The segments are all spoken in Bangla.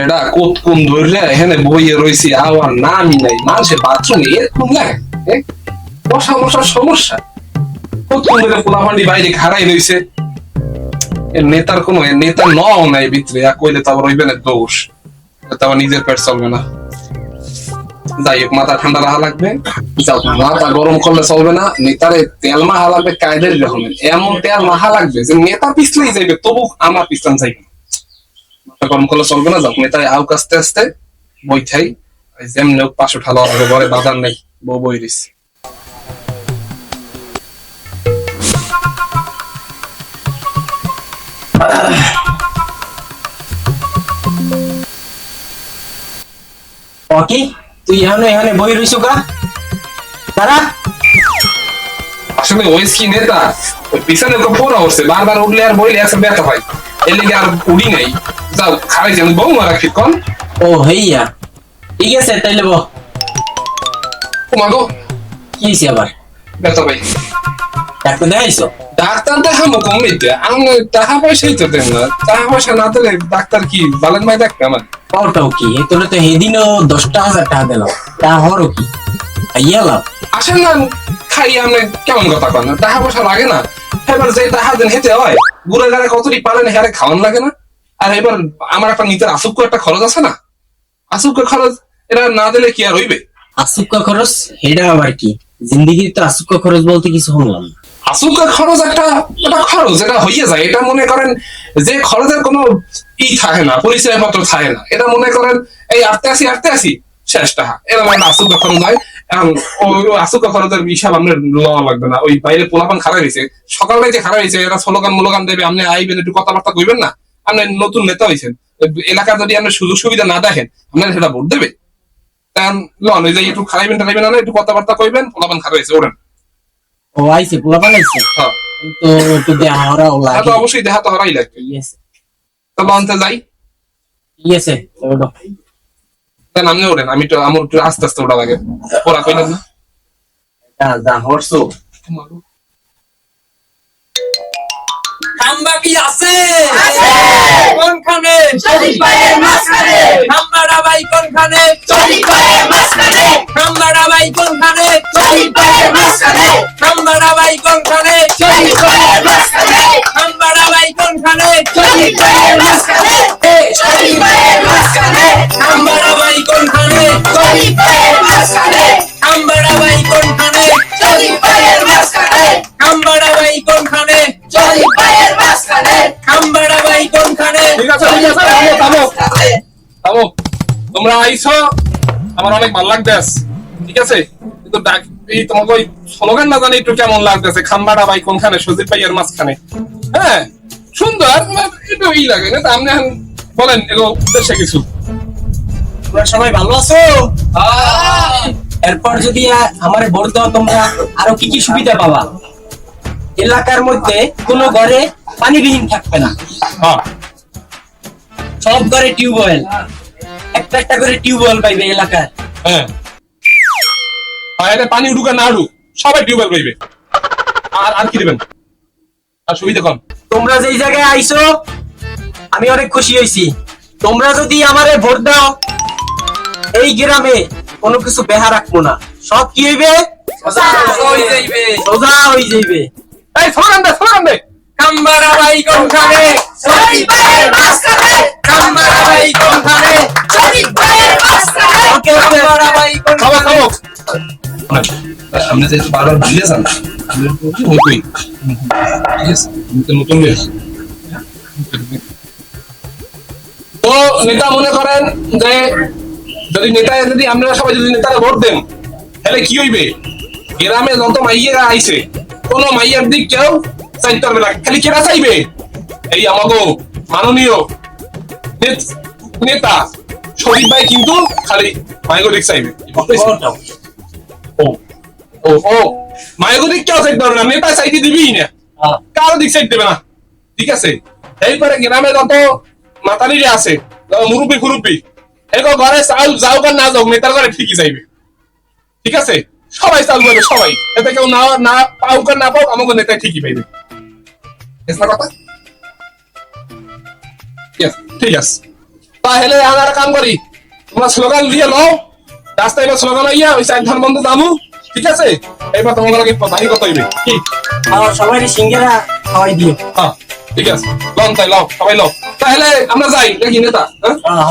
এটা কোত কোন ধরলে? এখানে বইয়ে রয়েছি আবার নামই নাই। মানুষের বাথরুমে এরকম লাগে? বসা বসার সমস্যা। কোত কোন ধরে পোলাপান্ডি বাইরে খাড়াই রয়েছে? নেতার কোনো নেতার নও নাই ভিতরে। আর কইলে তো আবার রইবে না দোষ। এটা তো নিজের পেট চলবে না। যাই হোক, মাথা ঠান্ডা রাখা লাগবে। মাথা গরম করলে চলবে না। নেতারে তেল মাহা লাগবে, কায়দের রকমের এমন তেল মাহা লাগবে যে নেতা পিছলেই যাইবে, তবু আমার পিছন যাইবে মাথা করলে চলবে না যাও নেতায় আউক আস্তে আস্তে বই থাই যেমনি হোক পাশে ঠালো হবে ঘরে বাজার নেই বউ বই দিস অকি তুই এখানে এখানে বই রইছো কা? তারা আসলে ওই কি নেতা পিছনে তো পড়া হচ্ছে বারবার উঠলে আর বইলে একসাথে ব্যথা হয়। এর লেগে আর উড়ি নাই। যাও খারাই যেন বউ মারা ও হইয়া। ঠিক আছে তাইলে কি আবার? ব্যথা ডাক্তার দেখাইছো? ডাক্তার দেখাবো কমিতে আমি টাকা পয়সাই তো দেন না। টাকা পয়সা না দিলে ডাক্তার কি বালেন ভাই দেখবে আমার। পাওটাও কি? তোরা তো সেদিনও দশটা হাজার টাকা দিলাম। তা হরো কি? লাভ? আসেন না খাই আপনি কেমন কথা কন? টাকা পয়সা লাগে না। এবার যে টাকা দেন হেতে হয়। ঘুরে গাড়ে কতটি পারেন হ্যারে খাওয়ান লাগে না। আর এবার আমার একটা নিজের আসুক একটা খরচ আছে না? আসুক খরচ এটা না দিলে কি আর হইবে? খরচ এটা আবার কি? জিন্দিগির তো খরচ বলতে কিছু শুনলাম না। খরচ একটা একটা খরচ এটা হইয়া যায়। এটা মনে করেন যে খরচের কোনো ই থাকে না পরিচয় পত্র থাকে না। এটা মনে করেন এই আটতে আসি আটতে আসি শেষ টাকা। এরকম একটা খরচ হয়। ওই আসুকের খরচের হিসাব আপনার লওয়া লাগবে না। ওই বাইরে পোলাপান খারাপ হয়েছে সকালে যে খারাপ হয়েছে এরা স্লোগান মুলোগান দেবে আপনি আইবেন একটু কথাবার্তা কইবেন না? আপনি নতুন নেতা হয়েছেন এলাকার যদি আপনি সুযোগ সুবিধা না দেখেন আপনার সেটা ভোট দেবে। তখন লন ওই যে একটু খারাইবেন টারাইবেন না একটু কথাবার্তা কইবেন পোলাপান খারাপ হয়েছে ওরেন ও আইছে পোলা বানাইছে হ্যাঁ। তো একটু অবশ্যই দেখা তো হারাই লাগবে। তো লঞ্চে যাই। আপনি ওঠেন আমি তো আমার একটু আস্তে আস্তে ওটা লাগে। ওরা কইলেন না। যা খাম্বা কি আছে। কোনখানে? শরীফ ভাইয়ের মাঝখানে। খাম্বাড়া ভাই কোনখানে? শরীফ ভাইয়ের মাঝখানে। খাম্বাড়া ভাই কোনখানে? শরীফ ভাইয়ের মাঝখানে। খাম্বাড়া ভাই কোনখানে? তোমরা আইছো আমার অনেক ভালো লাগতেছে ঠিক আছে? কিন্তু ডাক- এই তোমাকে ওই স্লোগান না জানি একটু কেমন লাগতেছে খাম্বাড়া ভাই কোনখানে সজীব ভাইয়ের মাঝখানে। হ্যাঁ? সুন্দর একটু ই লাগে না আপনি বলেন এগুলো উদ্দেশ্যে কিছু। তোমরা সবাই ভালো আছো? এরপর যদি আমার আমারে ভোট দাও তোমরা আরও কি কি সুবিধা পাবা? এলাকার মধ্যে কোনো ঘরে পানিবিহীন থাকবে না। হ্যাঁ। সব ঘরে টিউবওয়েল। একটা একটা করে টিউবওয়েল পাইবে এলাকার। হ্যাঁ। আর পানি উঠুক আর না উঠুক সবাই টিউবওয়েল পাইবে। আর আর কি দেবেন? আর সুবিধা কম। তোমরা যেই জায়গায় আইছো আমি অনেক খুশি হয়েছি তোমরা যদি আমারে ভোট দাও এই গ্রামে কোনো কিছু বেহা রাখব না। সব কি হইবে? সোজা হয়ে যাইবে। সোজা হয়ে যাইবে। এই স্লোগান দে স্লোগান দে। খাম্বাড়া ভাই কোনখানে শরীফ ভাইয়ের মাঝখানে। খাম্বাড়া ভাই কোনখানে শরীফ ভাইয়ের মাঝখানে। ভাই কোনখানে আপনি বারবার ভুলে যান ঠিক আছে তো নতুন তো নেতা মনে করেন যে যদি নেতা যদি আপনারা সবাই যদি নেতাকে ভোট দেন তাহলে কি হইবে? গ্রামে যত মাইয়েরা আইছে কোন মাইয়ের দিক কেউ চাইতে পারবে না খালি কেরা চাইবে। এই আমাকে মাননীয় নেতা শরীফ ভাই কিন্তু খালি মাইগরিক চাইবে। ও ও ও কেউ চাইতে পারবে না নেতা চাইতে দিবি না। কারও দিক চাইতে দেবে না। ঠিক আছে? এইবারে গ্রামে যত মাতালিরে আছে মুরব্বী খুরুব্বী এগো ঘরে চাউল যাও বা না যাও নেতার ঘরে ঠিকই চাইবে। ঠিক আছে? সবাই চাউল পাবে সবাই। এতে কেউ না না পাউক না পাউক আমাকে নেতা ঠিকই পাইবে। আছে না কথা? Yes, ঠিক আছে তাহলে আমরা কাম করি তোমরা স্লোগান দিয়ে লও রাস্তায় এবার স্লোগান আইয়া ওই চার ধান বন্ধ দামু ঠিক আছে এবার লাগে বাড়ি কত হইবে কি আর সবাই সিঙ্গেরা খাওয়াই দিও হ্যাঁ ঠিক আছে লন তাই লও সবাই লও তাহলে আমরা যাই নাকি নেতা হ্যাঁ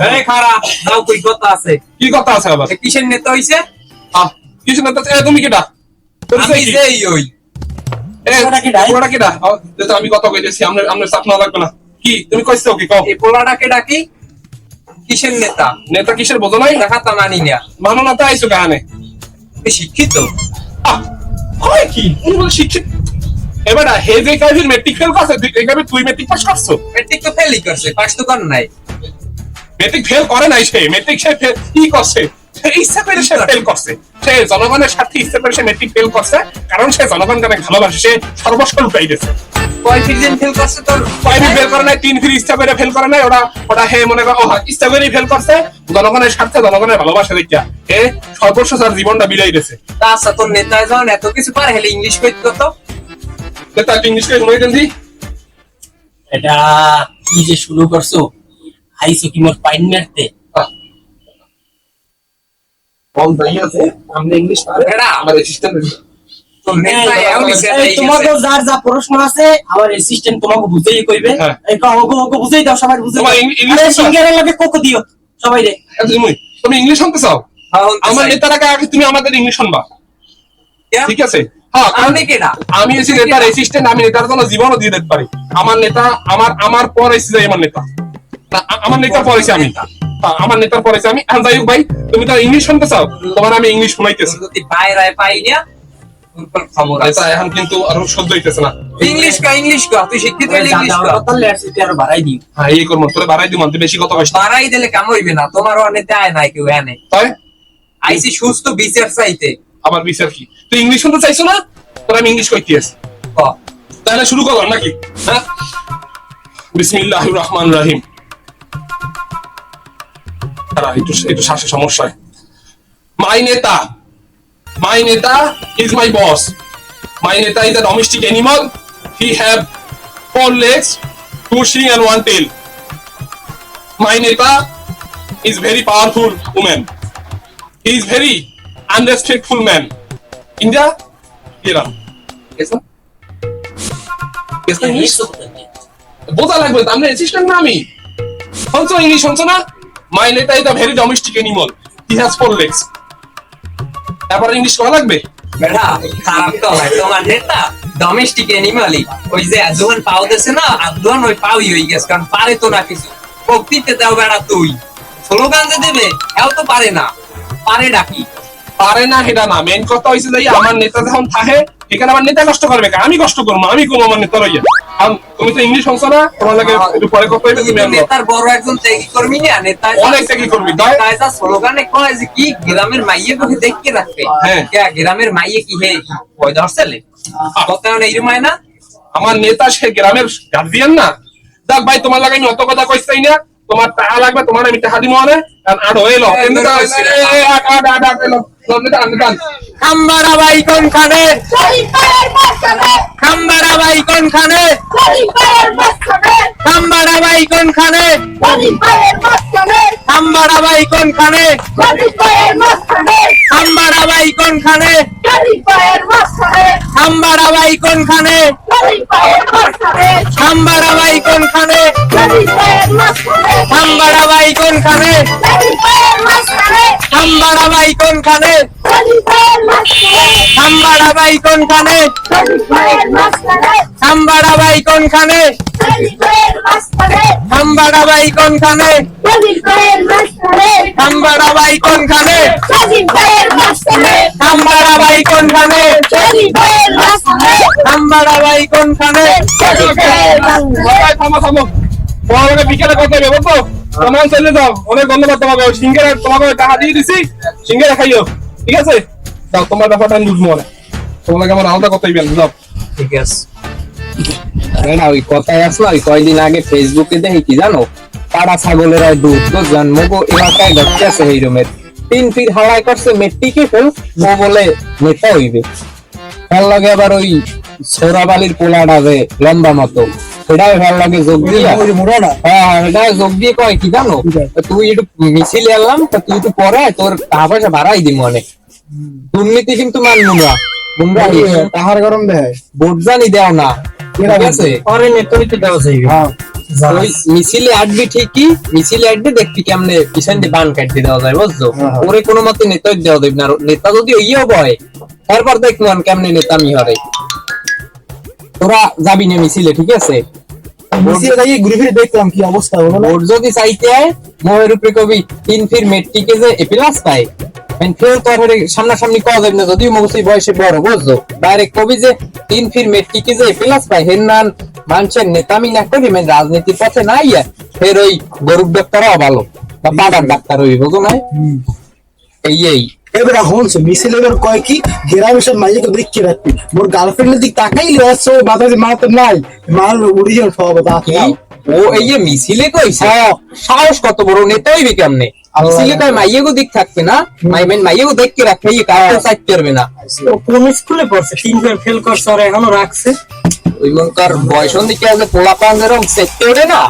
হ্যাঁ। খারা যাও কই কথা আছে কি কথা আছে আবার কিসের নেতা হইছে আহ, কিছু নেতা তুমি কেটা আমি? যেই ওই এ, পুরোটা কেডা? কেডা? আমি কথা কইতেছি আমরা আমরা চাপ না লাগবে না। কি তুমি কইছো কি কও? এই পোলাটাকে ডাকি কিসের নেতা? নেতা কিসের বোঝো নাই? দেখা তা মানি না। মানো না তো আইসো কাহানে? শিক্ষিত। হয় কি? উনি বলে শিক্ষিত। এবার হে যে কাজের মেট্রিক ফেল করছে তুই এই তুই মেট্রিক পাস করছ? মেট্রিক তো ফেলই করছে পাস তো কর নাই। মেট্রিক ফেল করে নাই সে? মেট্রিক সে কি করছে? সে ইচ্ছা করে সে ফেল করছে। সে জনগণের স্বার্থে ইচ্ছা করে সে মেট্রিক ফেল করছে কারণ সে জনগণকে অনেক ভালোবাসে সে সর্বস্ব লুটাই দিয়েছে। ফেল করছে তোর? ফেল করে নাই? তিন ফির ইচ্ছা করে ফেল করে নাই? ওটা ওটা হে মনে করো ইচ্ছা করেই ফেল করছে। জনগণের স্বার্থে জনগণের ভালোবাসা দেখিয়া হে সর্বস্ব তার জীবনটা বিলাই দিয়েছে। তা আচ্ছা তোর নেতা যখন এত কিছু পারে হেলে ইংলিশ কইতো তো? তার ইংলিশ করে দেন এটা কি যে শুরু করছ? আইসো কি মোর পাইন মারতে? কম দাই আছে আমরা ইংলিশ পারে এরা আমার অ্যাসিস্ট্যান্ট তোর নেতা এমন এই তোমাকে যার যা প্রশ্ন আছে আমার অ্যাসিস্ট্যান্ট তোমাকে বুঝেই কইবে। হ্যাঁ। বুঝেই দাও সবাই বুঝে তোমার ইং- ইংলিশ আরে বুঝো? সিঙ্গেরের লাগে কোকো দিও সবাই রে। তুমি তুমি ইংলিশ শুনতে চাও? আমার আমার নেতার আগে আগে তুমি আমাদের ইংলিশ শুনবা। ঠিক আছে? হ্যাঁ কারণ আমি এসে নেতার অ্যাসিস্ট্যান্ট আমি নেতার জন্য জীবনও দিয়ে দিতে পারি। আমার নেতা আমার আমার পর এসে যাই আমার নেতা আমার নেতার পর এসে আমি। হ্যাঁ, আমার নেতার পর আমি হোক ভাই তুমি তো ইংলিশ শুনতে চাও? তোমার আমি ইংলিশ শুনাইতেছি। যদি বাইরে পাই না আছে। নেতা এখন কিন্তু আরও সহ্য হইতেছে না। ইংলিশ কা ইংলিশ কা তুই শিক্ষিত হইলে ইংলিশ কা। কথা লেটসিটি আর বাড়াই দিও। হ্যাঁ এই করব তোরে বাড়াই দিব তুই বেশি কথা কইস না। বাড়াই দিলে কাম হইবে না তোমার অনেতে আয় নাই কেউ এনে। তাই? আইসি সুস্থ বিচার চাইতে। আমার বিচার কি? তুই ইংলিশ শুনতে চাইছো না? তোর আমি ইংলিশ কইতেছি ক? তাহলে শুরু করো নাকি? হ্যাঁ? বিসমিল্লাহ রহমান রাহিম। একটু একটু শ্বাসের সমস্যা। মাই নেতা মাই neta is my boss my neta is a domestic animal he have four legs two shing and one tail my neta is very powerful women he is very unrespectful man India English বোঝা লাগবে আমরা অ্যাসিস্ট্যান্ট না আমি? শুনছো ইংলিশ শুনছো না? My neta is a very domestic animal he has four legs তারপর ইংলিশ করা লাগবে? বেটা খারাপ তো হয়। তোমার নেতা ডোমেস্টিক অ্যানিমালই ওই যে যখন পাও দেছে না আদন ওই পাওই হয়ে গেছে কারণ পারে তো না কিছু। দাও বেড়া তুই। স্লোগান যে দেবে এও তো পারে না। পারে ডাকি পারে না সেটা না। মেন কথা হয়েছে যে আমার নেতা যখন থাকে এখানে আমার নেতা কষ্ট করবে আমি কষ্ট করব আমি কোনো আমার নেতা রইয়া তুমি তো ইংলিশ শুনছো না তোমার লাগে একটু পরে কথা হইবে তুমি। নেতার বড় একজন ত্যাগী কর্মী না নেতা অনেক ত্যাগী কর্মী, তাই? যা স্লোগানে কয় যে কি গ্রামের মাইয়ে তোকে দেখকে রাখবে। হ্যাঁ। কে গ্রামের মাইয়ে কি হে কয় ধরছেলে কত এরম হয় না? আমার নেতা সে গ্রামের গার্জিয়ান না। দেখ ভাই তোমার লাগে আমি অত কথা কইছাই না। তোমার টাকা লাগবে তোমার আমি টাকা দিব না আট হয়ে খানে খানে খানে কোন খানে আম্বারাবাই কোনখানে? আম্বারাবাই কোনখানে? আম্বারাবাই কোনখানে? খাম্বাড়া ভাই কোনখানে খাম্বাড়া ভাই কোনখানে খাম্বাড়া ভাই কোনখানে খাম্বাড়া ভাই কোনখানে খাম্বাড়া ভাই কোনখানে খাম্বাড়া ভাই কোনখানে খাম্বাড়া ভাই কোনখানে থামো থামো। তোমার বিকেলে কথা হবে, বুঝছ? তোমরা চলে যাও। অনেক ধন্যবাদ তোমাকে। ওই তোমাকে টাকা দিয়ে দিছি। সিঙ্গারা খাইও। ঠিক আছে? যাও, তোমার ব্যাপারটা আমি বুঝব না। তোমার আমার আলাদা কথা হইবে না, যাও। ঠিক আছে না ওই কথাই আসলো ওই কয়দিন আগে ফেসবুকে দেখি কি জানো পাড়া ছাগলের আর দুধ তো জন্মগো এলাকায় ঘটতে আছে এই রুমের তিন ফির হাওয়াই করছে মেট্রিকে ফেল ও বলে নেতা হইবে তার লগে আবার ওই সোরাবালির পোলাটা যে লম্বা মতো সেটাই ভালো লাগে যোগ দিয়ে হ্যাঁ হ্যাঁ, যোগ দিয়ে কয় কি জানো? তুই একটু মিছিল এলাম তা তুই একটু পরে তোর টাকা পয়সা বাড়াই দিম অনেক। দুর্নীতি কিন্তু মানবো না তোমরা তাহার গরম দেয়? ভোট জানি দেও না ঠিক আছে? পরে নেতৃত্ব দেওয়া যাইবে হ্যাঁ। মিছিলে আটবি ঠিকই মিছিলে আটবি দেখবি কেমনে পিছন দিয়ে বান কাটতে দেওয়া যায় বুঝছ। ওরে কোনো মতে নেতা দেওয়া দেবে না নেতা যদি ইয়ে বয় তারপর দেখবেন কেমনে নেতা হরে। তোরা যাবি না মিছিলে ঠিক আছে? মিশিয়ে যাই ঘুরে ফিরে দেখলাম কি অবস্থা বলো না। যদি চাইতে মোহের উপরে কবি তিন ফির মেট্রিকে যে এপিলাস পায়। মানে সামনাসামনি কওয়া যাবে না যদিও মগসি বয়সে বড় বুঝছ? ডাইরেক্ট কবি যে তিন ফির মেট্রিকে যে এপিলাস পায় হেন নান মানুষের নেতামি না করি মানে রাজনীতির পথে না ইয়া ফের ওই গরুর ডাক্তারও ভালো বা পাড়ার ডাক্তার হই বুঝো না এই এই। এবার হনছে মিছিল এবার কয় কি গ্রামের সব মাইকে দেখতে রাখবি। মোর গার্লফ্রেন্ডের দিক তাকাইলে আসছে মাথায় মা তো নাই। মার অরিজিনাল সব ও এই যে মিছিলে কইছে? সাহস কত বড় নেতা হইবে কেমনে? মিছিলে কয় মাইয়েগো দিক থাকবে না? মাই মেন মাইয়েগো দেখতে রাখবে এই কাউকে সাইড করবে না। ও কোন স্কুলে পড়ছে? তিনবার ফেল করছে আর এখনও রাখছে। ওই মনকার বয়স দিকে আছে পোলা পান যেরকম সেটতে ওঠে না?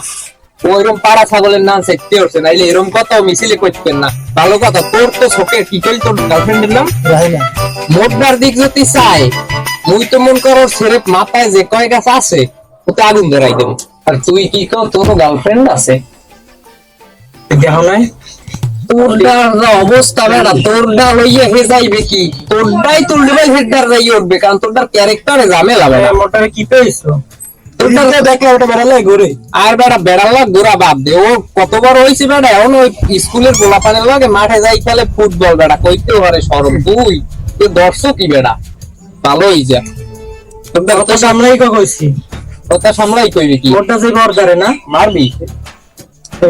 ওইরকম পাড়া ছাগলের নাম সেটতে উঠছে নাইলে এরকম কথা মিছিলে করতেন না। ভালো কথা তোর তো শোকে কি কইল তোর গার্লফ্রেন্ডের নাম? রাই না। মোটবার দিক যদি চাই মুই তো মন করো ছেড়ে মাথায় যে কয় গাছ আছে ওতে আগুন ধরাই দেবো। আর তুই কি কর তোর গার্লফ্রেন্ড আছে? দেখো নাই। অবস্থা বেড়া তোরটা লইয়া হে যাইবে কি? তোরটাই তোর লেবাই হেডার যাই উঠবে কারণ তোরটার ক্যারেক্টারে ঝামেলা বেড়া। মোটরে কি পেয়েছ? আর বেড়া বেড়ালা গোড়া বাদ দে। ও কতবার হয়েছে বেড়া এখন ওই স্কুলের গোলাপানের লাগে মাঠে যাই খেলে ফুটবল বেড়া কইতে পারে সরম তুই তুই দর্শক কি বেড়া। ভালোই যা। তোরটা কত সামলাই কইছি। কথা সামলাই কইবি কি? মোটটা যে বর্ডারে না? মারবি?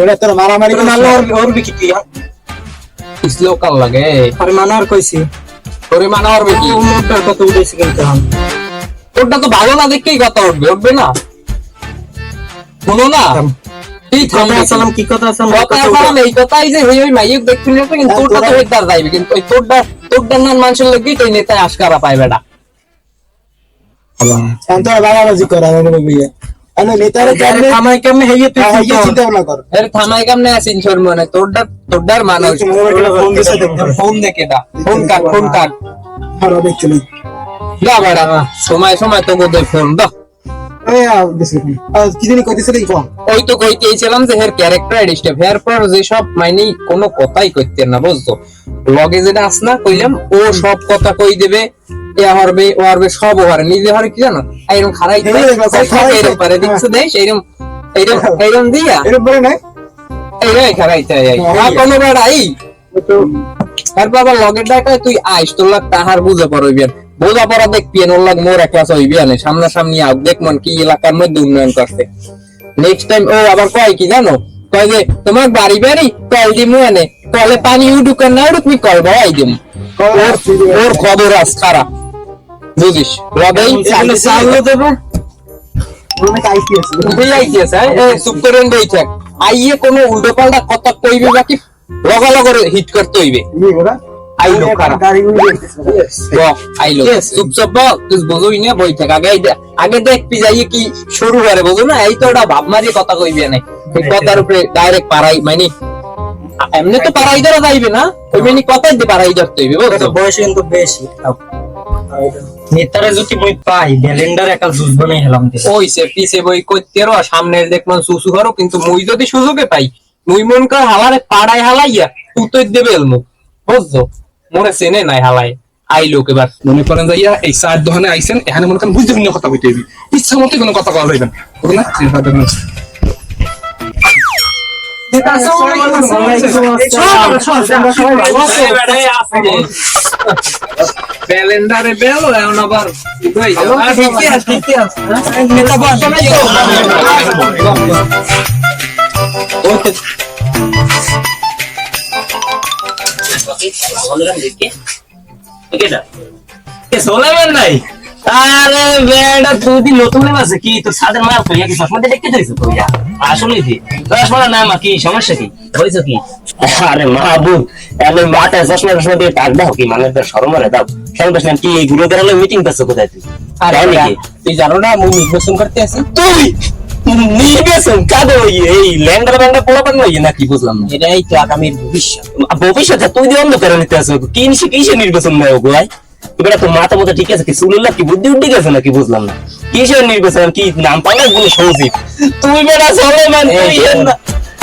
ওটা তোর মারামারি মারলে ওর ওর বিকি কি লোকাল লাগে। আর মানার কইছি। তোরে কত উঠেছে কিন্তু। তোরটা তো ভালো না দেখেই কথা উঠবে উঠবে না। শোনো না তুই সালাম কি কথা আছে এই কথাই যে ওই মাইক দেখতে নিতে কিন্তু তোরটা তো হেদার যাইবে কিন্তু ওই তোরটা তোরটা নান মানুষের লাগি তুই নেতায় আশকারা পায় বেটা? এখন তোরা বাড়াবাজি করে আমার বিয়ে। নেতারে কেমনে আমায় কেমনে হেইয়ে তুই হ্যাঁ, চিন্তা চিন্তা কর। এর থামাই কেমনে আছিস তোর তোরটা তোরটার মানুষ। ফোন দেখে দা ফোন কাট ফোন কাট। আর দেখতে নেই দা সময় সময় তো ফোন দা এই আ দিছে কি জানি কইতেছিল কি ফোন ওই তো কইতেছিলাম যে হের ক্যারেক্টার ডিস্টার্ব হের পর যে সব কোনো কথাই কইতেন না বুঝছ? লগে যেটা আস না কইলাম ও সব কথা কই দেবে এ হারবে ও হারবে সব হারে। নিজে হারে কি জানো? এইরকম খারাই পারে। দেখছ দিয়া? এরকম বলে কোনো আবার লগের ডাকায় তুই আইস তোর লাগ তাহার বুঝে বোঝা পড়া দেখবিয়ান ওর লাগ মোর একটা হইবিয়ান সামনাসামনি আও দেখ মন কি এলাকার মধ্যে উন্নয়ন করতে নেক্সট টাইম ও আবার কয় কি জানো? কয় যে তোমার বাড়ি বাড়ি কল দিমু এনে কলে পানি উডুক না উডুক মি কল বাই দিম। ওর ওর খবর আস খারাপ। বুঝিস? রবেই চালও দেবে। হ্যাঁ? এ চুপ করে বই থাক আইয়ে কোনো উল্টো পাল্টা কথা কইবে বাকি লগা লগা হিট করতে হইবে। গাড়ি গুলো বক, আইলো চুপচাপ তুই বোঝোই না বই থাক। আগে আগে দেখবি যাইয়ে কি শুরু করে বোঝো না এই তো ওটা ভাব মারিয়ে কথা কইবে না এই কথার উপরে ডাইরেক্ট পারাই মানে এমনি তো পারাই ধরা যাইবে না ওই মানে কথাই দিয়ে পারাই ধরতে হইবে বুঝছ? বয়স কিন্তু বেশি। নেতারা যদি বই পাই ব্যালেন্ডার একটা জুস বানাই হেলাম ওই সে পিছে বই সামনে দেখলাম সুসু করো কিন্তু মুই যদি সুযোগে পাই মুই মন কর হালারে পাড়ায় হালাইয়া তুই দেবে এলমু বুঝছ? মনে চেনে নাই হালাই। আইলো এবার মনে করেন যাইয়া এই চার দোকানে আইছেন এখানে মনে করেন বুঝতে ভিন্ন কথা কইতে হইবি। ইচ্ছা মতো কোনো কথা কওয়া যাইবে না। বুঝলেন না? এই কথা বলুন। ব্যালেন্ডারে বেল এখন আবার ঠিকই আছে ঠিকই আছে নেতা নাই আরে বেটা তুই নতুন আছে কি তোর সাদের মাল করিয়া কি চশমা দেখতে চাইছো তুই আসলে কি চশমা না মা কি সমস্যা কি কি আরে মাহবুব চশমা চশমা দিয়ে টাক দাও কি মানে তোর সরমারে দাও সরমার কি এই গুলো মিটিং করছ কোথায় তুই আরে তুই জানো না মুই নির্বাচন করতে আছি তুই? নির্বাচন কাদের ওই এই ল্যান্ডার ব্যান্ডার পোলাপান নই নাকি বুঝলাম না। এটাই তো আগামীর ভবিষ্যৎ। ভবিষ্যতে তুই যে অন্ধকারে নিতে আসো কি কিসে নির্বাচন নেই ওগুলাই এবার তো মাথা মতো ঠিক আছে কি? চুলুল্লা কি বুদ্ধি উঠে গেছে নাকি বুঝলাম না? কিসের নির্বাচন? কি নাম পালে গুলো তুই বেড়া চলে মান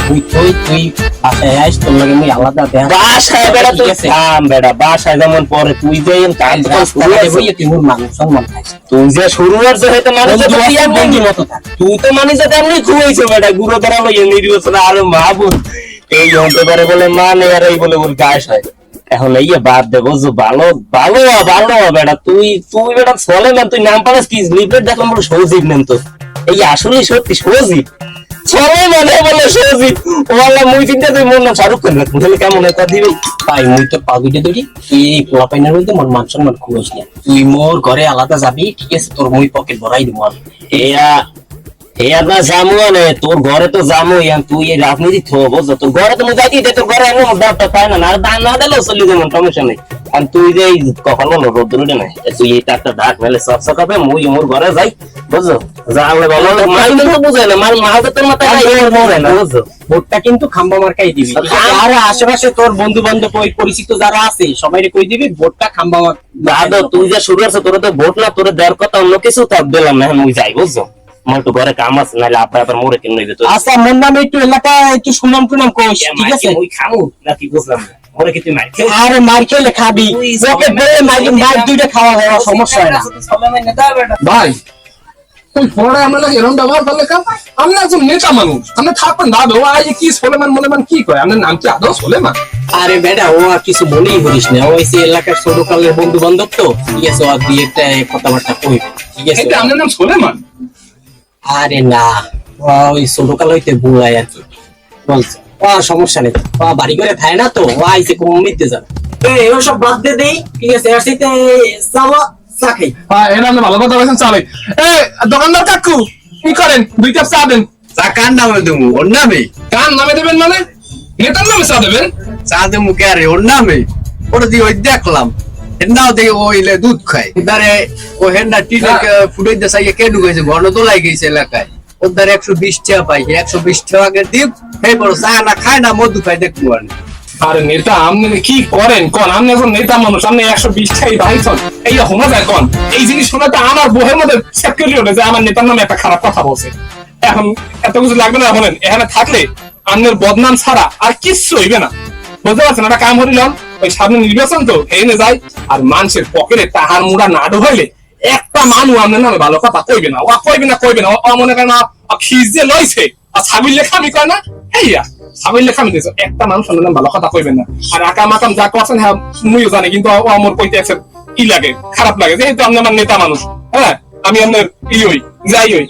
তুই তুই তুই তুই বাসায় আইস তোর লাগে মুই আলাদা দেখ বাসায় বেটা তুই থাম বাসায় যেমন পরে তুই যে কাজ রাস্তাঘাটে বইয়ে তুই মোর মান সম্মান খাইস তুই যে হয়েছে হয়তো মানুষ বন্ধু তুই আর মতো থাক। তুই তো মানুষ তেমনি খুঁয়েছে বেটা গুরু ধরা লইয়ে নির্বাচন আরে মাহবুব এই হতে পারে বলে মানে আর এই বলে ওর গায়ে হয় এখন এই বাদ দে বুঝছ ভালো ভালো ভালো বেটা। তুই তুই বেটা চলে না তুই নাম পালাস কি? লিফলেট দেখলাম বলে সৌজিব নেন তো। এই আসলে সত্যি সৌজিব। চলে মানে বলে সৌজিব ওয়ালা মুই চিন্তা তুই মন শাহরুখ খান রাখ তাহলে কেমন এটা দিবি? তাই মুই তো পাগুইটা ধরি তুই এই পোলাপাইনের মধ্যে মন মান সম্মান খুঁজ না। তুই মোর ঘরে আলাদা যাবি ঠিক আছে তোর মুই পকেট ভরাই দিব আমি। এয়া জামু আনে তোর ঘরে তো জামু ইয়ান তুই এই রাজনীতি থো বুঝছ? তোর ঘরে তো যাইতি তোর ঘরে এমন ডাক্তার পায় না আর দান না দিলেও চলি যেমন সমস্যা নেই। আর তুই যে এই কখন বলো রোদ্র উঠে নাই তুই এই টাকটা ঢাক মেলে সব সকাবে মুই মোর ঘরে যাই বুঝছ? যা বলো মাই তো বুঝে না মার মাহাতে তোর মাথায় নাই না বুঝছ? ভোটটা কিন্তু খাম্বা মার্কাই দিবি। আর আশেপাশে তোর বন্ধু বান্ধব ওই পরিচিত যারা আছে সবাই কই দিবি ভোটটা খাম্বা মার্কা দাদা তুই যে শুরু আছে তোর তো ভোট না তোর দেওয়ার কথা অন্য কিছু তার দিলাম না মুই যাই বুঝছ? আমার তো ঘরে কাম আছে নাহলে আপনার আবার মরে কিনে নেবে তো আচ্ছা মোর নামে একটু এলাকায় একটু সুনাম টুনাম ঠিক আছে? ওই খামু? নাকি বুঝলাম না। কি তুই মার খেয়ে আরে মার খেলে খাবি। ওকে বলে মার মার দুইটা খাওয়া হয় সমস্যা হয় না। ভাই ওই পরে আমরা লাগে এরকম ব্যবহার করলে কাম আপনি একজন নেতা মানুষ আপনি থাকবেন দাদা ও আজ কি সোলেমান মোলেমান কি কয়? আপনার নাম কি আদৌ সোলেমান? আরে বেটা ও আর কিছু বলেই করিস না। ও এসে এলাকার ছোটকালের বন্ধু বান্ধব তো। ঠিক আছে ও দুই একটা কথাবার্তা কই ঠিক আছে? আপনার নাম সোলেমান? আরে না ওই ছোটকাল হইতে বুড়াই আর কি। বলছে ও সমস্যা নেই। ও বাড়ি করে খায় না তো ও আইসে কম মিটতে যাবে এই সব বাদ দে দেই ঠিক আছে আর সেইতে চাওয়া চা খাই। হ্যাঁ এটা আপনি ভালো কথা বলছেন চলে এ দোকানদার কাকু কি করেন? দুই কাপ চা দেন। চা কার নামে দেবো? ওর নামে? কার নামে দেবেন মানে? নেতার নামে চা দেবেন? চা দেবো কে আরে? ওর নামে? ওটা দিয়ে ওই দেখলাম। হেন্নাও দেখে ও এলে দুধ খায়। এবারে ও হেন্না টিনে ফুটাইতে চাইয়ে কে ঢুকেছে ঘন তো গেছে এলাকায়। একশো বিশ টাকা পাইছে একশো বিশ টাকা দিব সেই বড় চা না খায় না মধু খায় দেখব আর নেতা আপনি কি করেন? কোন আপনি এখন নেতা মানুষ আপনি একশো বিশ টাই ভাইছন এই শোনা যায় কোন? এই জিনিস শোনাতে আমার বহের মধ্যে সেটকেলি আমার নেতার নামে একটা খারাপ কথা বলছে। এখন এত কিছু লাগবে না বলেন এখানে থাকলে আপনার বদনাম ছাড়া আর কিচ্ছু হইবে না। বুঝতে পারছেন? একটা কাম হরিলাম ওই সামনে নির্বাচন তো এনে যায় আর মানুষের পকেটে তাহার মুড়া না ঢুকাইলে একটা মানুষ আপনার নামে ভালো কথা কইবে না। ও কইবে না কইবে না। ও মনে করে না যে লইছে। আর ছাগল লেখা আমি কয় না? এইয়া ছাগল লেখা আমি দিয়েছে। একটা মানুষ নামে ভালো কথা কইবেন না। আর আকা মাকাম যা করছেন হ্যাঁ মুইও জানি, কিন্তু ও আমার কইতে আছে ই লাগে, খারাপ লাগে। যেহেতু আপনি আমার নেতা মানুষ হ্যাঁ আমি আপনার ই হই, যাই হই।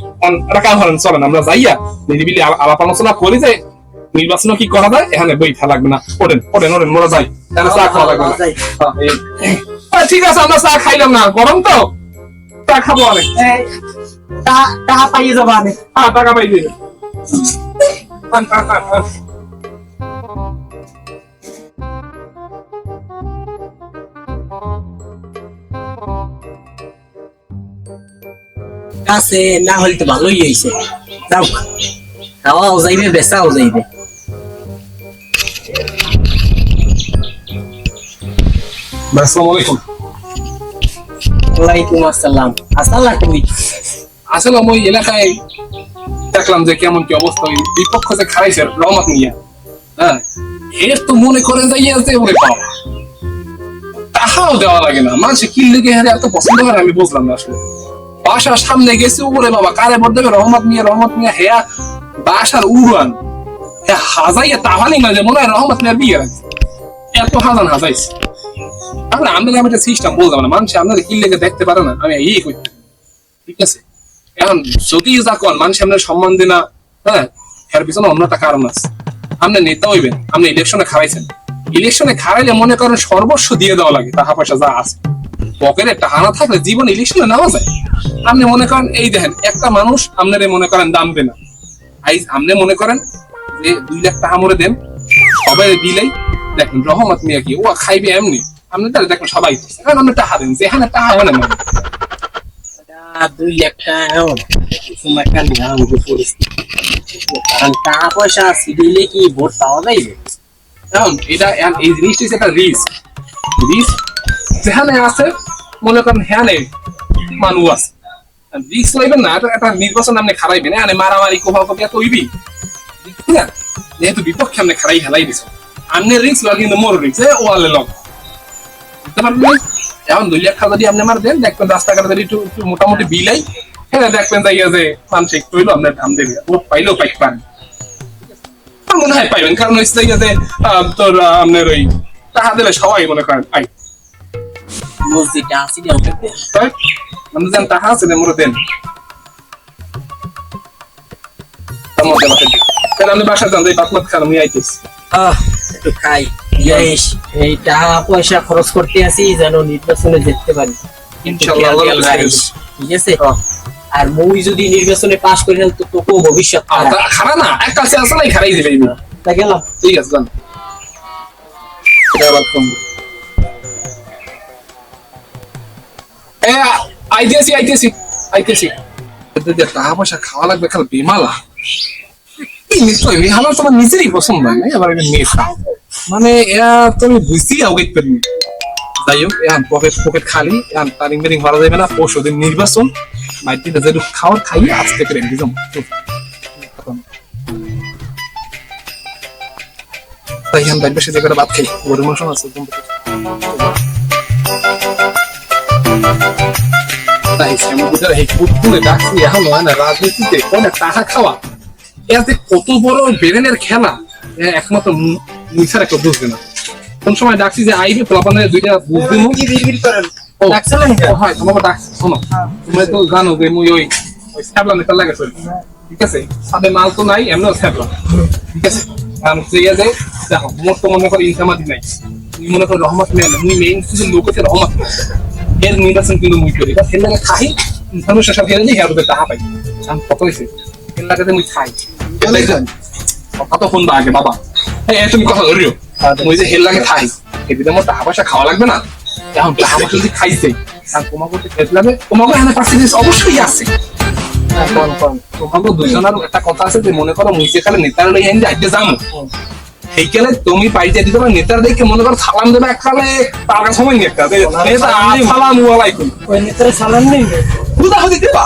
রাখা হলেন চলেন, আমরা যাইয়া নিরিবিলি আলা- আলাপ আলোচনা করি যে নির্বাচন কি করা যায়? এখানে বইটা লাগবে না। ওরেন ওরেন ওরেন মোরা যাই তাহলে চা খাওয়া লাগবে না। হ্যাঁ, ঠিক আছে আমরা চা খাইলাম না। গরম তো। চা খাব অনেক টাকা পাইয়ে যাব আমি হ্যাঁ টাকা কাছে না হলে তো ভালোই হয়েছে যাও। খাওয়াও যাইবে বেচাও যাইবে। আসসালামু আলাইকুম। ওয়ালাইকুম আসসালাম। আসসালাম তুমি? আসলে আমি ওই এলাকায় দেখলাম যে কেমন কি অবস্থা। ওই বিপক্ষ যে খারাইছে রহমত নিয়ে হ্যাঁ এর তো মনে যে ওরে তাহাও দেওয়া লাগে না। মানুষ কি লেগে হারে এত পছন্দ করে আমি বুঝলাম না আসলে। বাসার সামনে গেছে ওরে বাবা কারে ভোট দেবে? রহমত মিয়া রহমত মিয়া হেয়া বাসার উড়ান। হাজাইয়া তাহানি না যে মনে হয় রহমত মিয়া বিয়ে এত হাজান হাজাইছে। তাহলে একটা সিস্টেম বলতাম না, মানুষ আপনাদের কি লেগে দেখতে পারে না, আমি এই ঠিক আছে? এখন যদি মানুষ আপনার সম্মান দিনা হ্যাঁ? এর পিছনে অন্য একটা কারণ আছে। আপনি নেতা হইবেন, আপনি ইলেকশনে খাওয়াইছেন ইলেকশনে খাওয়াইলে মনে করেন সর্বস্ব দিয়ে দেওয়া লাগে, টাকা পয়সা যা আছে। পকেটে টাকা না থাকলে জীবন ইলেকশনে নেওয়া যায়। আপনি মনে করেন, এই দেখেন, একটা মানুষ আপনার মনে করেন দাম দেনা আইজ আপনি মনে করেন যে দুই লাখ টাকা মরে দেন, সবাই দিলেই, দেখেন, রহমত মিয়া কি, ও খাইবে এমনি। আপনি তাহলে দেখেন সবাই টাকা দেন, যেখানে হয় না। এখন এটা মনে নির্বাচন এখানে মারামারি কোহা কোপিয়া তৈবি যেহেতু বিপক্ষে আপনি খারাই খেলাই দিছ আপনি রিস্ক লগ কিন্তু মোর রিস্ক ওয়ালে লগ পারবেন এখন দুই লাখ টাকা যদি আপনি মার দেন দেখবেন রাস্তাঘাটে যদি একটু মোটামুটি বিলাই। হ্যাঁ দেখবেন তাই যে মানুষ একটু হইল আপনার দাম দেবে। ও পাইলেও পারেন। মনে হয় পাইবেন কারণ হচ্ছে যাতে তোর আপনার ওই টাকা দিলে সবাই মনে করেন পাই মসজিদটা আসি। যেন টাকা আছে মোর দেন। তাহলে বাসা যান যে বাতমাত খান আমি আইতেছি। আহ, একটু খাই। এই টাকা পয়সা খরচ করতে আসি যেন নির্বাচনে যেতে পারি। ইনশাআল্লাহ ঠিক আছে? আর মুই যদি নির্বাচনে পাশ করি তো তোকেও ভবিষ্যৎ। খারা না এক কাছে আছে খারাই দিবে। তা গেলাম। ঠিক আছে যান। এ, আইতেছি আইতেছি আইতেছি। টাকা পয়সা খাওয়া লাগবে খালি বিমালা। এই নিশ্চয় বিহালা তোমার নিজেরই পছন্দ না? এবার এটা মেয়ে মানে এরা বুঝতেই পারবি যাই হোক এখন পকেট পকেট খালি। এখন যাবে না, পরশু দিন নির্বাচন। যেটু খাওয়ার আজকে তাই এখন জায়গাটা খাই। মাংস আছে তাই ডাকছি, এখন রাজনীতিতে অনেক টাকা খাওয়া? এতে কত বড় বেরেনের খেলা একমাত্র মু- মুই ছাড়া কেউ বুঝবে না। কোন সময় ডাকছি যে আইবে পোলাপানের দুইটা বুঝবে হয় তোমাকে ডাকছি শোনো। তুমি তো জানো যে মুই ওই স্যাবলা লাগে ঠিক আছে? সাথে মাল তো নাই এমনিও স্যাবলা ঠিক আছে? কারণ তুই যে দেখো মোর তো মনে করো ইনকামাদি নাই। তুমি মনে করো রহমত নেই মুই মেইন কিছু লোক হচ্ছে রহমত। এর নির্বাচন কিন্তু মুই করি। কারণ সেটাকে খাই ইনসানের শেষে ফেলে দিই হ্যাঁ টাকা পাই। আমি কত হয়েছে? এর লাগাতে মুই খাই। আগে বাবা। তুমি কথা ধরিও। মুই যে হেল লাগে খাই এদিকে আমার টাকা পয়সা খাওয়া লাগবে না? এখন টাকা পয়সা যদি খাইছে তোমাকে খেতে লাগবে তোমাকে এখানে পার্সেন্টেজ অবশ্যই আছে। তোমাকে দুইজনের একটা কথা আছে যে মনে করো মুই যেখানে নেতার লই আইন যাইতে যাব সেইখানে তুমি পাইতে দিতে পারো নেতার দেখে মনে করো সালাম দেবে একখানে তার কাছে সময় নেতা নেতা সালাম আলাইকুম ওই নেতারে সালাম নেই। বুঝা হতে দিবা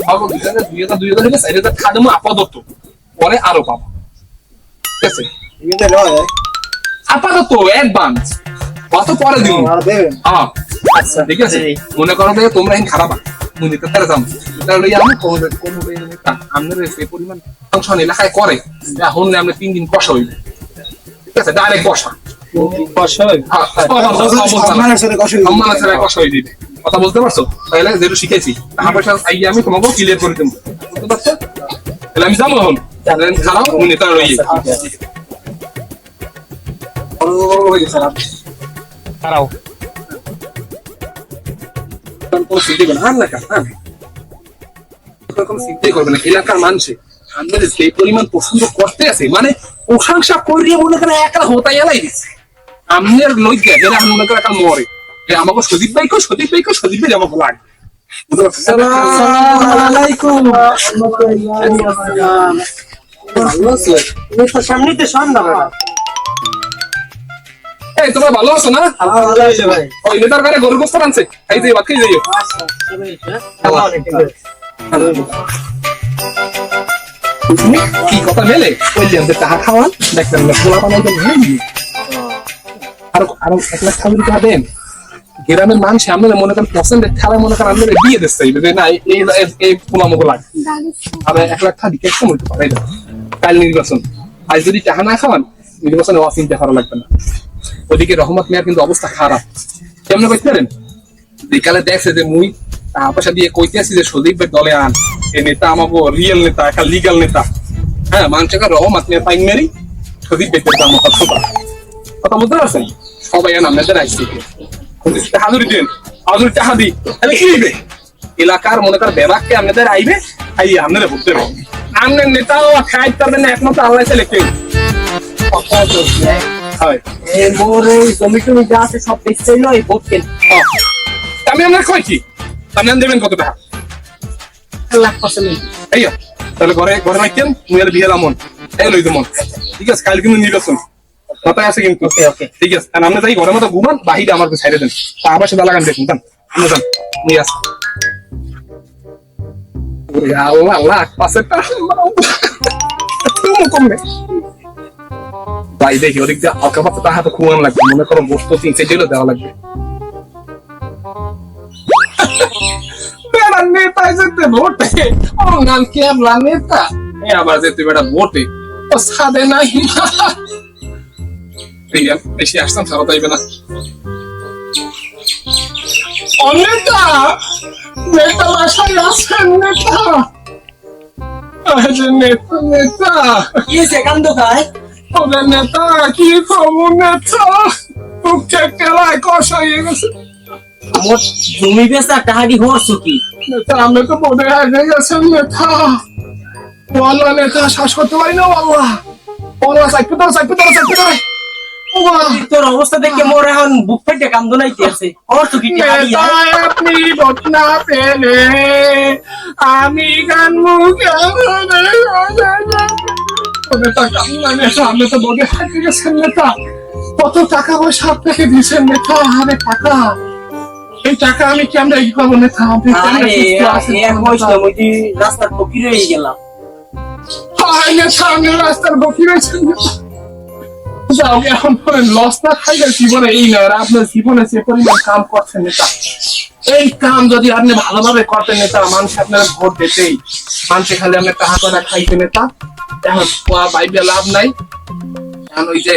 ভাবো দুই হাজার দুই হাজার চার হাজার খাদেমো আপাতত পরে আরও পাবো। ঠিক আছে? আপাতত অ্যাডভান্স কত পরে দিব? হ্যাঁ। আচ্ছা ঠিক আছে? মনে করো যে তোমরা এখন খারাপ নেতা তারা যাম। তার আমি কোন কোন আমাদের সেই পরিমাণ ফাংশন এলাকায় করে আমরা তিন দিন কষা হইবে। ঠিক আছে? ডাইরেক্ট কষা হ্যাঁ, কষা হয়ে দিবে কথা বলতে পারছ? তাহলে যেটা শিখেছি টাকা পয়সা আমি তোমাকেও ক্লিয়ার করে দেবো বুঝতে পারছ? তাহলে আমি যাব এখন। খারাপ? উনি এলাকার মানুষে। সেই পরিমাণ পছন্দ করতে আছে মানে প্রশংসা করিয়ে মনে করে একা হতাই এলাই দিচ্ছে। আমনের লইকে যেটা আমি মনে করে একা মরে। যে আমাকে সদীপ ভাই কো সদীপ ভাই কো সদীপ ভাই আমাকে লাগে। বুঝতে পারছ? তুমি তো সামনেতে শোন না এই তোমরা ভালো আছো না? ওই নেতার ঘরে গরুর গোস্ত আনছে এই যে ভাত খেয়ে যাইও। কি কথা মেলে? ওই আমাদের টাকা খাওয়ান। দেখবেন না খোলা বানাইতে আরও আরও এক লাখ টাকা দেন। গ্রামের মানুষ আমরা মনে করেন পছন্দের খেলায় মনে করেন আমরা বিয়ে দিচ্ছে। না এই এই- এই পোলা মতো আর এক লাখ টাকা দিকে পারে কাল নির্বাচন। আজ যদি টাকা না খাওয়ান, নির্বাচনে অচিন্তা করা লাগবে না। ওদিকে রহমত মিয়ার কিন্তু অবস্থা খারাপ। কেমন করতে পারেন? বিকালে দেখছে যে মুই টাকা পয়সা দিয়ে কইতে আসি যে সদীপ ভাই দলে আন। এই নেতা আমাকে রিয়েল নেতা, একটা লিগাল নেতা। হ্যাঁ মানুষকে রহমত মিয়ার পাইন মেরি, সদীপ ভাই দাম কথা বলতে পারছেন? সবাই আন আপনাদের আইসি। হাজুরি দেন হাজুরি টাকা দি তাহলে কি এলাকার মনে কর বেবাককে আপনাদের আইবে আই আপনারা ভোট দেবেন আপনার নেতাও খাই পারবেন না একমাত্র আল্লাহ ছেলে কেউ হয়। মোর ওই জমি টমি যা আছে সব বেচছিল এই ভোট কেন? আমি আপনার কয় কি আপনি আন দেবেন কত টাকা? লাখ পার্সেন্ট এই তাহলে ঘরে ঘরে রাখেন মুই আর বিয়ে লামন এই লই দেমন ঠিক আছে কাল কিন্তু নির্বাচন মাথায় আছে কিন্তু। ঠিক আছে আর আমরা যাই ঘরের মতো ঘুমান বাহিরে আমাকে ছাইড়ে দেন। তা আবার সেটা লাগান দেখুন যান। নিয়ে আস আল্লাহ পাঁচের টাকা তুমি কমবে ভাই দেখি ওদিক দিয়ে হালকা পাতলা টাকা তো খুয়ান লাগবে মনে করো বস্তু তিন চার দিলে দেওয়া লাগবে বেড়া নেতা যেতে ভোটে ও নাম কেবলা নেতা এ আবার যেতে বেড়া ভোটে ও সাদে নাই বেশি আসতাম সারা তাইবে না অনেতা নেতা বাসায় আছেন নেতা। আরে নেতা নেতা। কি সেকান্দ খায় ওরে নেতা কি খবর নেতা? মুখে কেলায় কষাইয়ে গেছে। মোট জমি বেচা টাহাডি হরছো কি নেতা আমি তো বোধে হারিয়ে গেছেন নেতা। ওয়াল্লা নেতা শ্বাস করতে পারি না ওয়াল্লা। ওয়াল্লা সাইকেল ধরো সাইকেল ধরো সাইকেল ধরো তোর অবস্থা দেখে মোর এখন বুক ফেটে আছে? কি টাহাডি আপনি পেলে আমি গান মুখে তো কত টাকা পয়সা আপনাকে দিয়েছেন নেতা আরে টাকা। এই টাকা আমি কেমন কি করব নেতা? আপনি রাস্তার ফকির হয়ে গেলাম। রাস্তার বকি রয়েছেন নেতা যাও এখন করেন লস না খাইলে জীবনে এই আর আপনার জীবনে যে এই কাম যদি আপনি ভালোভাবে করতেন নেতা, মানুষ আপনার ভোট দিতেই, মানুষে খালি আপনি টাকা করে খাইতে নেতা, এখন বাইবে লাভ নাই। কারণ ওই যে,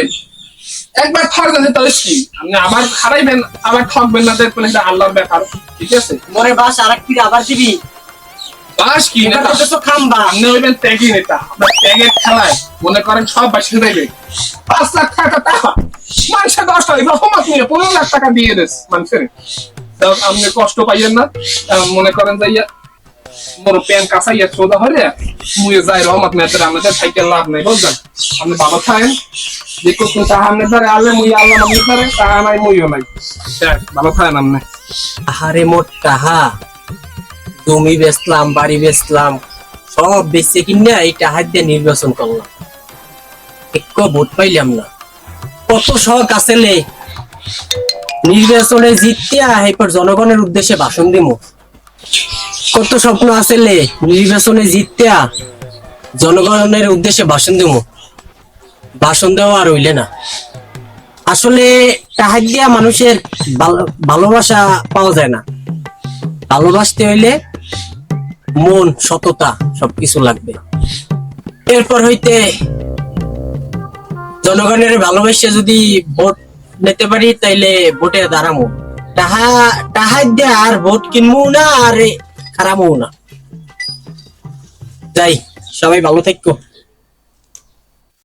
একবার ঠকবেন তাহলে কি? আপনি আবার হারাইবেন, আবার ঠকবেন না, দেখবেন এটা আল্লাহর ব্যাপার, ঠিক আছে? মোরে বাস আর ফিরে আবার দিবি। বাস কি নেতা। তো খাম্বা আপনি হইবেন ত্যাগী নেতা। আপনার ত্যাগের খেলায় মনে করেন সব বাসি দেবে পাঁচ লাখ টাকা টাকা। মানুষের দশ টাকা এবার হোমাক নিয়ে পনেরো লাখ টাকা দিয়ে দেস মানুষের। আপনি কষ্ট পাইয়েন না। মনে করেন যাইয়া মোর প্যান কাঁচাইয়া চোদা হলে মুয়ে যাই রহমত নেতার আমাদের সাইকেল লাভ নাই বুঝলেন? আপনি ভালো থাকেন। যে কোনো তাহা আপনি ধরে আলে মুই আল্লাহ নামে ধরে তাহা নাই মুইও নাই। ভালো থাকেন আপনি। আহারে মোট টাহা জমি বেচলাম, বাড়ি বেচলাম, সব বেচে কিনে এই টাহার দিয়ে নির্বাচন করলাম। একটু ভোট পাইলাম না। কত শখ আসলে নির্বাচনে জিততে এরপর জনগণের উদ্দেশ্যে ভাষণ দিব কত স্বপ্ন আসলে নির্বাচনে জিততে জনগণের উদ্দেশ্যে ভাষণ দিব ভাষণ দেওয়া আর হইলে না। আসলে টাহার দিয়া মানুষের ভালো- ভালোবাসা পাওয়া যায় না। ভালোবাসতে হইলে মন, সততা সবকিছু লাগবে। এরপর হইতে জনগণের ভালোবাসে যদি ভোট নিতে পারি, তাইলে ভোটে দাঁড়ামো টাহা টাহা দিয়ে আর ভোট কিনবো না, আর খারাপও না। যাই, সবাই ভালো থাকো।